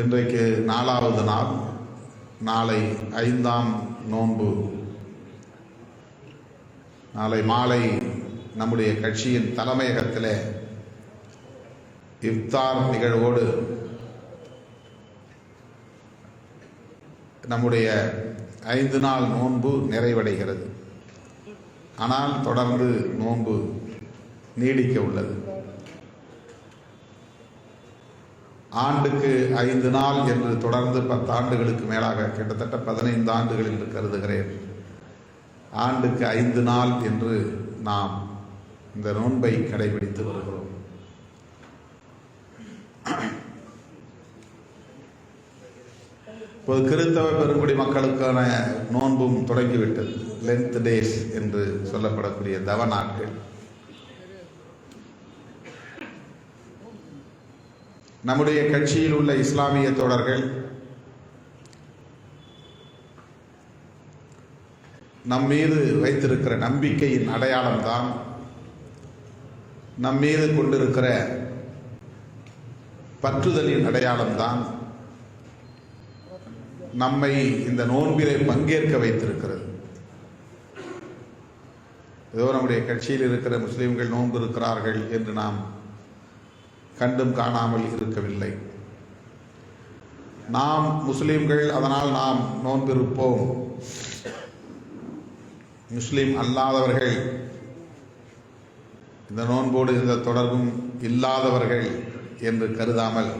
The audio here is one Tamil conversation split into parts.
இன்றைக்கு நாலாவது நாள் நாளை ஐந்தாம் நோன்பு. நாளை மாலை நம்முடைய கட்சியின் தலைமையகத்தில் இஃப்தார் நிகழ்வோடு நம்முடைய ஐந்து நாள் நோன்பு நிறைவடைகிறது. ஆனால் தொடர்ந்து நோன்பு நீடிக்க உள்ளது. ஆண்டுக்கு ஐந்து நாள் என்று தொடர்ந்து பத்து ஆண்டுகளுக்கு மேலாக கிட்டத்தட்ட பதினைந்து ஆண்டுகள் என்று கருதுகிறேன். ஆண்டுக்கு ஐந்து நாள் என்று நாம் இந்த நோன்பை கடைபிடித்து வருகிறோம். இப்போது கிறித்தவ பெருங்குடி மக்களுக்கான நோன்பும் தொடங்கிவிட்டது. லென்த் டேஸ் என்று சொல்லப்படக்கூடிய தவ நாட்கள். நம்முடைய கட்சியில் உள்ள இஸ்லாமிய தோழர்கள் நம் மீது வைத்திருக்கிற நம்பிக்கையின் அடையாளம்தான் நம் மீது கொண்டிருக்கிற பற்றுதலின் அடையாளம்தான் நம்மை இந்த நோன்பிலே பங்கேற்க வைத்திருக்கிறது. ஏதோ நம்முடைய கட்சியில் இருக்கிற முஸ்லீம்கள் நோன்பு இருக்கிறார்கள் என்று நாம் கண்டும் காணாமல் இருக்கவில்லை. நாம் முஸ்லிம்கள் அதனால் நாம் நோன்பிருப்போம். முஸ்லிம் அல்லாதவர்கள் இந்த நோன்போடு எந்த தொடர்பும் இல்லாதவர்கள் என்று கருதாமல்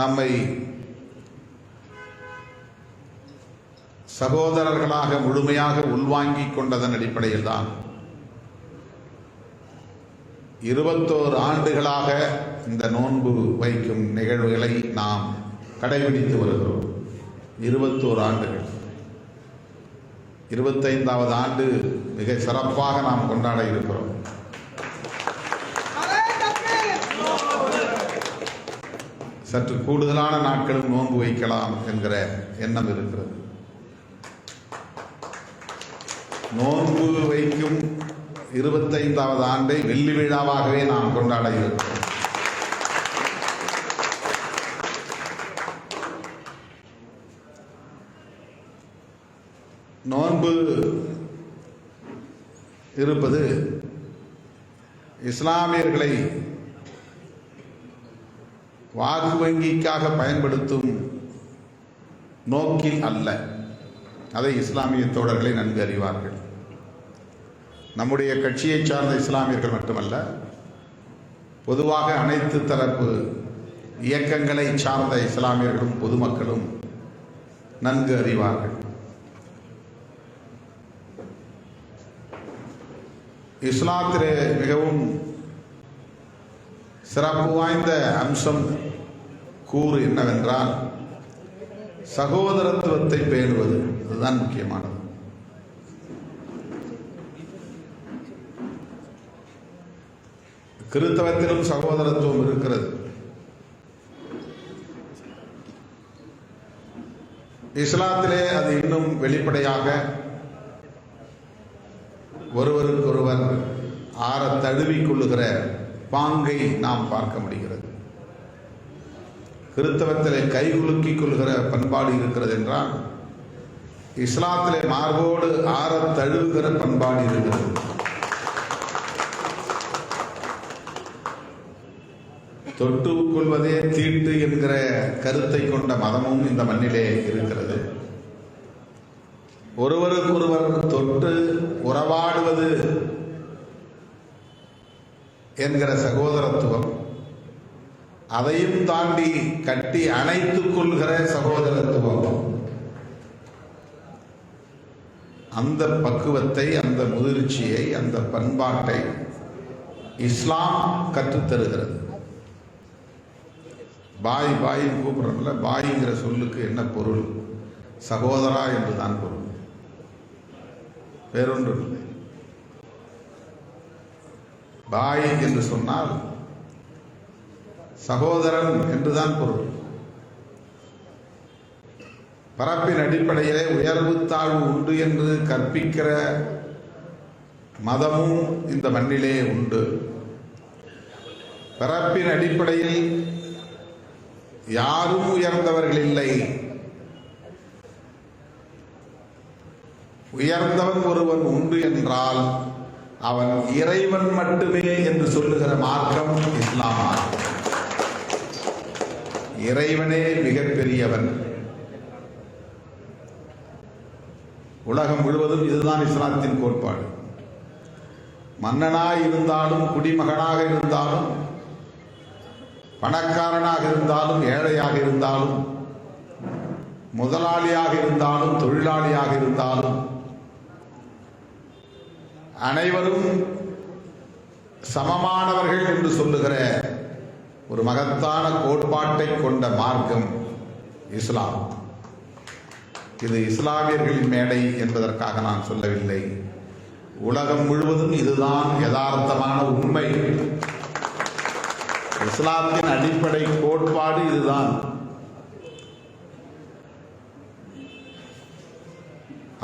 நம்மை சகோதரர்களாக முழுமையாக உள்வாங்கிக் கொண்டதன் அடிப்படையில் தான் இருபத்தோரு ஆண்டுகளாக இந்த நோன்பு வைக்கும் நிகழ்வுகளை நாம் கடைபிடித்து வருகிறோம். இருபத்தோரு ஆண்டுகள். இருபத்தைந்தாவது ஆண்டு மிக சிறப்பாக நாம் கொண்டாட இருக்கிறோம். சற்று கூடுதலான நாட்களும் நோன்பு வைக்கலாம் என்கிற எண்ணம் இருக்கிறது. நோன்பு வைக்கும் இருபத்தைந்தாவது ஆண்டை வெள்ளி விழாவாகவே நாம் கொண்டாட இருக்கிறோம் நோன்பு இருப்பது இஸ்லாமியர்களை வாக்கு வங்கிக்காக பயன்படுத்தும் நோக்கில் அல்ல. அதை இஸ்லாமிய தோழர்களை நன்கு அறிவார்கள். நம்முடைய கட்சியை சார்ந்த இஸ்லாமியர்கள் மட்டுமல்ல பொதுவாக அனைத்து தரப்பு இயக்கங்களை சார்ந்த இஸ்லாமியர்களும் பொதுமக்களும் நன்கு அறிவார்கள். இஸ்லாத்திலே மிகவும் சிறப்பு வாய்ந்த அம்சம் கூறு என்னவென்றால் சகோதரத்துவத்தை பேணுவது. அதுதான் முக்கியமானது. கிறித்தவத்திலும் சகோதரத்துவம் இருக்கிறது. இஸ்லாத்திலே அது இன்னும் வெளிப்படையாக ஒருவருக்கொருவர் ஆற தழுவிக் கொள்ளுகிற பாங்கை நாம் பார்க்க முடிகிறது. கிறித்தவத்திலே கைகுலுக்கிக் கொள்கிற பண்பாடு இருக்கிறது என்றால் இஸ்லாத்திலே மார்போடு ஆற தழுவுகிற பண்பாடு இருக்கிறது. தொட்டு கொள்வதே தீட்டு என்கிற கருத்தை கொண்ட மதமும் இந்த மண்ணிலே இருக்கிறது. ஒருவருக்கொருவர் தொட்டு உறவாடுவது என்கிற சகோதரத்துவம் அதையும் தாண்டி கட்டி அணைத்துக் கொள்கிற சகோதரத்துவம். அந்த பக்குவத்தை அந்த முதிர்ச்சியை அந்த பண்பாட்டை இஸ்லாம் கற்றுத்தருகிறது. பாய் பாயின்னு கூப்பிட்றோம்ல பாய்ங்கிற சொல்லுக்கு என்ன பொருள்? சகோதரா என்று தான் பொருள். வேறொன்று இல்லை. பாய் என்று சொன்னால் சகோதரன் என்றுதான் பொருள். பரப்பின் அடிப்படையிலே உயர்வு தாழ்வு உண்டு என்று கற்பிக்கிற மதமும் இந்த மண்ணிலே உண்டு. பரப்பின் அடிப்படையில் யாரும் உயர்ந்தவர்கள் இல்லை. உயர்ந்தவன் ஒருவன் உண்டு என்றால் அவன் இறைவன் மட்டுமே என்று சொல்லுகிற மார்க்கம் இஸ்லாம் இறைவனே மிகப்பெரியவன். உலகம் முழுவதும் இதுதான் இஸ்லாத்தின் கோட்பாடு. மன்னனாய் இருந்தாலும் குடிமகனாக இருந்தாலும் பணக்காரனாக இருந்தாலும் ஏழையாக இருந்தாலும் முதலாளியாக இருந்தாலும் தொழிலாளியாக இருந்தாலும் அனைவரும் சமமானவர்கள் என்று சொல்லுகிற ஒரு மகத்தான கோட்பாட்டை கொண்ட மார்க்கம் இஸ்லாம். இது இஸ்லாமியர்களின் மேடை என்பதற்காக நான் சொல்லவில்லை. உலகம் முழுவதும் இதுதான் யதார்த்தமான இஸ்லாத்தின் அடிப்படை கோட்பாடு இதுதான்.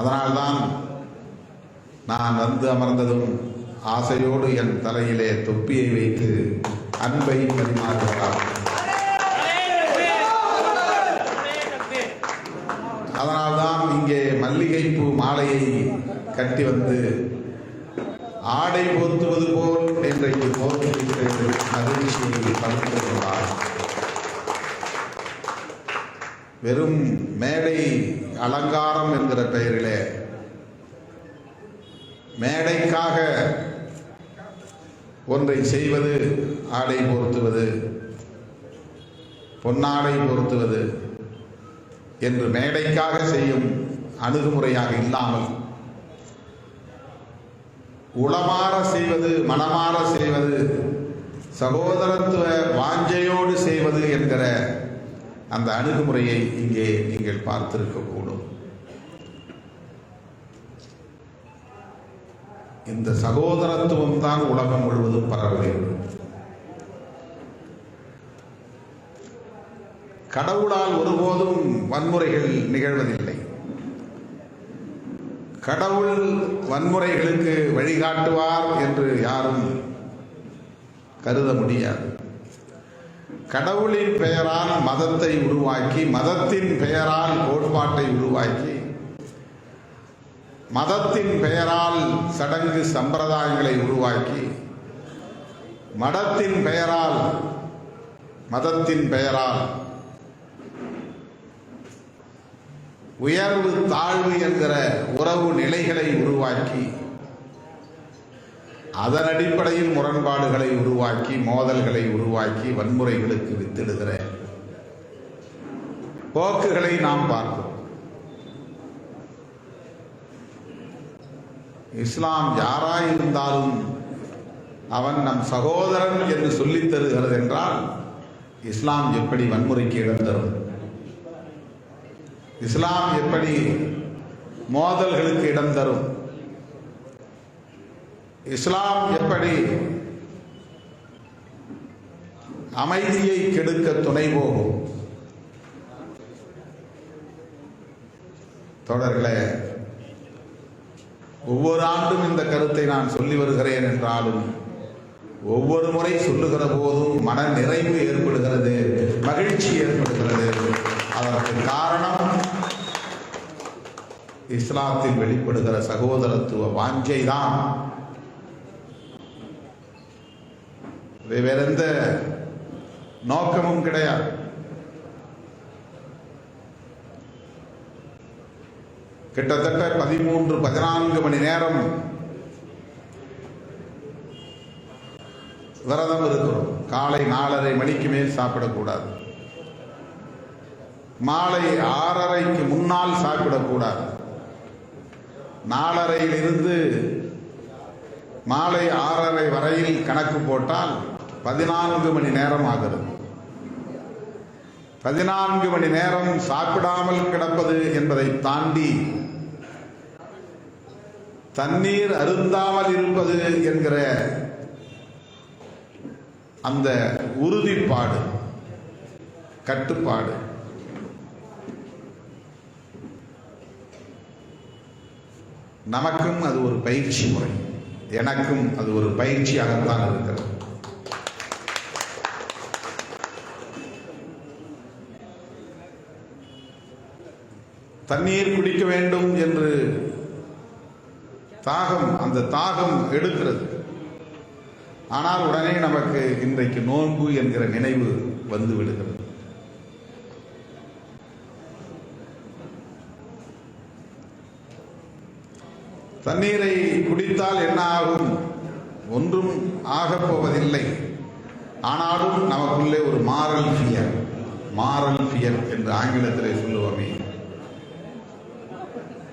அதனால்தான் நான் வந்து அமர்ந்ததும் ஆசையோடு என் தலையிலே தொப்பியை வைத்து அன்பை பரிமாறுகிறார். அதனால்தான் இங்கே மல்லிகைப்பூ மாலையை கட்டி வந்து ஆடை போர்த்துவது போல் இன்றைக்கு போர்த்துவிட்டு மகிழ்ச்சியை பகிர்ந்து கொண்டார் வெறும் மேடை அலங்காரம் என்கிற பெயரிலே மேடைக்காக ஒன்றை செய்வது ஆடை பொருத்துவது பொன்னாடை பொருத்துவது என்று மேடைக்காக செய்யும் அணுகுமுறையாக இல்லாமல் உளமாற செய்வது மனமாற செய்வது சகோதரத்துவ வாஞ்சையோடு செய்வது என்கிற அந்த அணுகுமுறையை இங்கே நீங்கள் பார்த்திருக்கக்கூடும் இந்த சகோதரத்துவம் தான் உலகம் முழுவதும் பரவ வேண்டும். கடவுளால் ஒருபோதும் வன்முறைகள் நிகழ்வதில்லை. கடவுள் வன்முறைகளுக்கு வழிகாட்டுவார் என்று யாரும் கருத முடியாது. கடவுளின் பெயரால் மதத்தை உருவாக்கி மதத்தின் பெயரால் கோட்பாட்டை உருவாக்கி மதத்தின் பெயரால் சடங்கு சம்பிரதாயங்களை உருவாக்கி மடத்தின் பெயரால் மதத்தின் பெயரால் உயர்வு தாழ்வு என்கிற உறவு நிலைகளை உருவாக்கி அதன் அடிப்படையில் முரண்பாடுகளை உருவாக்கி மோதல்களை உருவாக்கி வன்முறைகளுக்கு வித்திடுகிற போக்குகளை நாம் பார்க்கிறோம் இஸ்லாம் யாராயிருந்தாலும் அவன் நம் சகோதரன் என்று சொல்லித் தருகிறது என்றால் இஸ்லாம் எப்படி வன்முறைக்கு இடம் தரும்? இஸ்லாம் எப்படி மோதல்களுக்கு இடம் தரும்? இஸ்லாம் எப்படி அமைதியை கெடுக்க துணை போகும்? தொடர்களே ஒவ்வொரு ஆண்டும் இந்த கருத்தை நான் சொல்லி வருகிறேன் என்றாலும் ஒவ்வொரு முறை சொல்லுகிற போதும் மன நிறைவு ஏற்படுகிறது மகிழ்ச்சி ஏற்படுகிறது. அதற்கு காரணம் இஸ்லாத்தில் வெளிப்படுகிற சகோதரத்துவ வாஞ்சை தான் வேற எந்த நோக்கமும் கிடையாது. கிட்டத்தட்ட பதிமூன்று பதினான்கு மணி நேரம் விரதம் இருக்கிறோம். காலை நாலரை மணிக்கு மேல் சாப்பிடக்கூடாது. மாலை ஆறரைக்கு முன்னால் சாப்பிடக்கூடாது. நாலரையிலிருந்து மாலை ஆறரை வரையில் கணக்கு போட்டால் பதினான்கு மணி நேரம் ஆகிறது. பதினான்கு மணி நேரம் சாப்பிடாமல் கிடப்பது என்பதை தாண்டி தண்ணீர் அருந்தாமல் இருப்பது என்கிற அந்த உறுதிப்பாடு கட்டுப்பாடு நமக்கும் அது ஒரு பயிற்சி முறை. எனக்கும் அது ஒரு பயிற்சியாகத்தான் இருக்கிறது. தண்ணீர் குடிக்க வேண்டும் என்று தாகம் அந்த தாகம் எடுக்கிறது. ஆனால் உடனே நமக்கு இன்றைக்கு நோன்பு என்கிற நினைவு வந்து விடுகிறது. தண்ணீரை குடித்தால் என்ன ஆகும்? ஒன்றும் ஆகப் போவதில்லை ஆனாலும் நமக்குள்ளே ஒரு மாரல் ஃபியர் மாரல் ஃபியர் என்று ஆங்கிலத்திலே சொல்லுவோமே.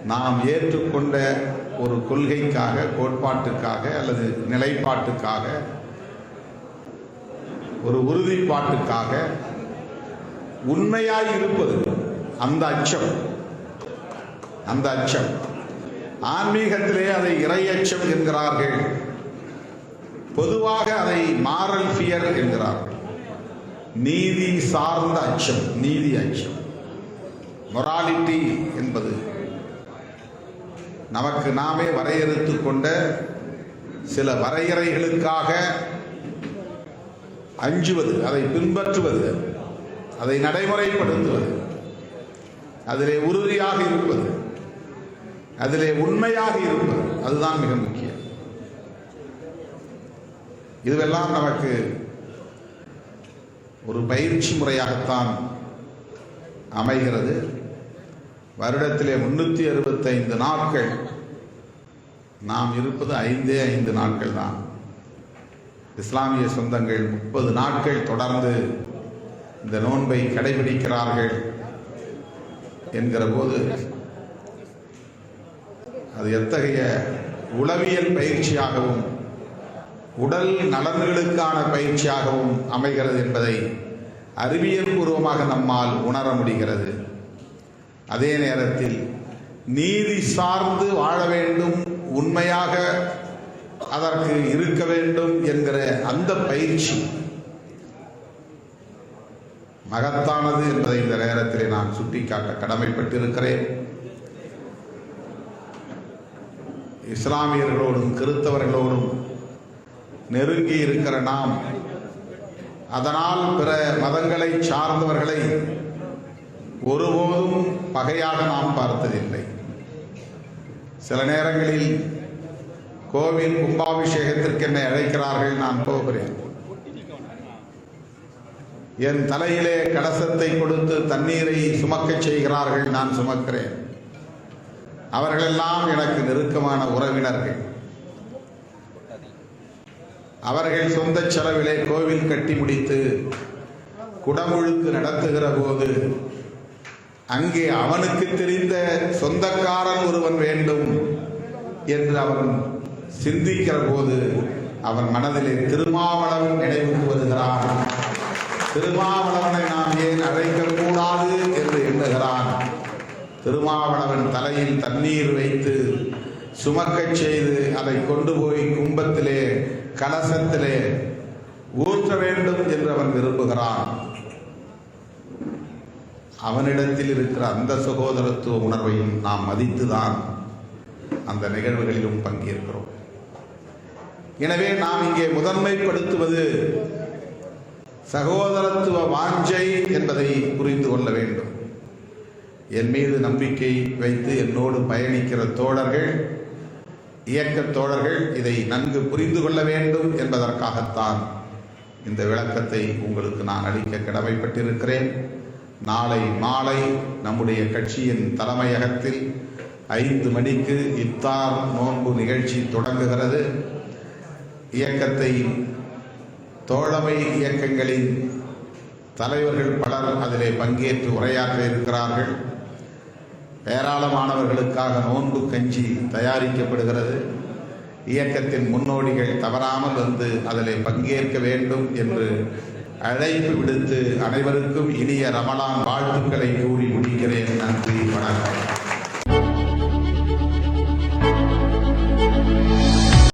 நாம் ஏற்றுக்கொண்ட ஒரு கொள்கைக்காக கோட்பாட்டுக்காக அல்லது நிலைப்பாட்டுக்காக ஒரு உறுதிப்பாட்டுக்காக உண்மையாய் இருப்பது அந்த அச்சம். அந்த அச்சம். ஆன்மீகத்திலே அதை இறையச்சம் என்கிறார்கள். பொதுவாக அதை மாரல் ஃபியர் என்கிறார்கள். நீதி சார்ந்த அச்சம் நீதி அச்சம். மொராலிட்டி என்பது நமக்கு நாமே வரையறுத்து கொண்ட சில வரையறைகளுக்காக அஞ்சுவது அதை பின்பற்றுவது அதை நடைமுறைப்படுத்துவது அதிலே உறுதியாக இருப்பது. அதிலே உண்மையாக இருப்பது. அதுதான் மிக முக்கியம். இதுவெல்லாம் நமக்கு ஒரு பயிற்சி முறையாகத்தான் அமைகிறது. வருடத்திலே முன்னூற்றி அறுபத்தைந்து நாட்கள் நாம் இருப்பது ஐந்தே ஐந்து நாட்கள் தான். இஸ்லாமிய சொந்தங்கள் முப்பது நாட்கள் தொடர்ந்து இந்த நோன்பை கடைபிடிக்கிறார்கள் என்கிற போது அது எத்தகைய உளவியல் பயிற்சியாகவும் உடல் நலன்களுக்கான பயிற்சியாகவும் அமைகிறது என்பதை அறிவியல் பூர்வமாக நம்மால் உணர முடிகிறது. அதே நேரத்தில் நீதி சார்ந்து வாழ வேண்டும் உண்மையாக அதற்கு இருக்க வேண்டும் என்கிற அந்த பயிற்சி மகத்தானது என்பதை இந்த நேரத்திலே நான் சுட்டிக்காட்ட கடமைப்பட்டிருக்கிறேன். இஸ்லாமியர்களோடும் கிறித்தவர்களோடும் நெருங்கி இருக்கிற நாம் அதனால் பிற மதங்களை சார்ந்தவர்களை ஒருபோதும் பகையாக நாம் பார்த்ததில்லை. சில நேரங்களில் கோவில் கும்பாபிஷேகத்திற்கு என்னை அழைக்கிறார்கள் நான் போகிறேன். என் தலையிலே கலசத்தை கொடுத்து தண்ணீரை சுமக்கச் செய்கிறார்கள் நான் சுமக்கிறேன். அவர்களெல்லாம் எனக்கு நெருக்கமான உறவினர்கள். அவர்கள் சொந்த செலவிலே கோவில் கட்டி முடித்து குடமுழுக்கு நடத்துகிற போது அங்கே அவனுக்கு தெரிந்த சொந்தக்காரன் ஒருவன் வேண்டும் என்று அவன் சிந்திக்கிற போது அவன் மனதிலே திருமாவளவன் நினைவுக்கு வருகிறான். திருமாவளவனை நாம் ஏன் அழைக்கக்கூடாது என்று எண்ணுகிறான் திருமாவளவன் தலையில் தண்ணீர் வைத்து சுமக்கச் செய்து அதை கொண்டு போய் கும்பத்திலே கலசத்திலே ஊற்ற வேண்டும் என்று அவன் விரும்புகிறான். அவனிடத்தில் இருக்கிற அந்த சகோதரத்துவ உணர்வையும் நாம் மதித்துதான் அந்த நிகழ்வுகளிலும் பங்கேற்கிறோம். எனவே நாம் இங்கே முதன்மைப்படுத்துவது சகோதரத்துவ வாஞ்சை என்பதை புரிந்து கொள்ள வேண்டும். என் மீது நம்பிக்கை வைத்து என்னோடு பயணிக்கிற தோழர்கள் இயக்க தோழர்கள் இதை நன்கு புரிந்து கொள்ள வேண்டும் என்பதற்காகத்தான் இந்த விளக்கத்தை உங்களுக்கு நான் அளிக்க கடமைப்பட்டிருக்கிறேன். நாளை மாலை நம்முடைய கட்சியின் தலைமையகத்தில் ஐந்து மணிக்கு இத்தார் நோன்பு நிகழ்ச்சி தொடங்குகிறது. இயக்கத்தை தோழமை இயக்கங்களின் தலைவர்கள் பலர் அதிலே பங்கேற்று உரையாற்ற இருக்கிறார்கள். ஏராளமானவர்களுக்காக நோன்பு கஞ்சி தயாரிக்கப்படுகிறது. இயக்கத்தின் முன்னோடிகள் தவறாமல் வந்து அதிலே பங்கேற்க வேண்டும் என்று அழைப்பு விடுத்து அனைவருக்கும் இனிய ரமலான் வாழ்த்துக்களை கூறி முடிக்கிறேன். நன்றி வணக்கம்.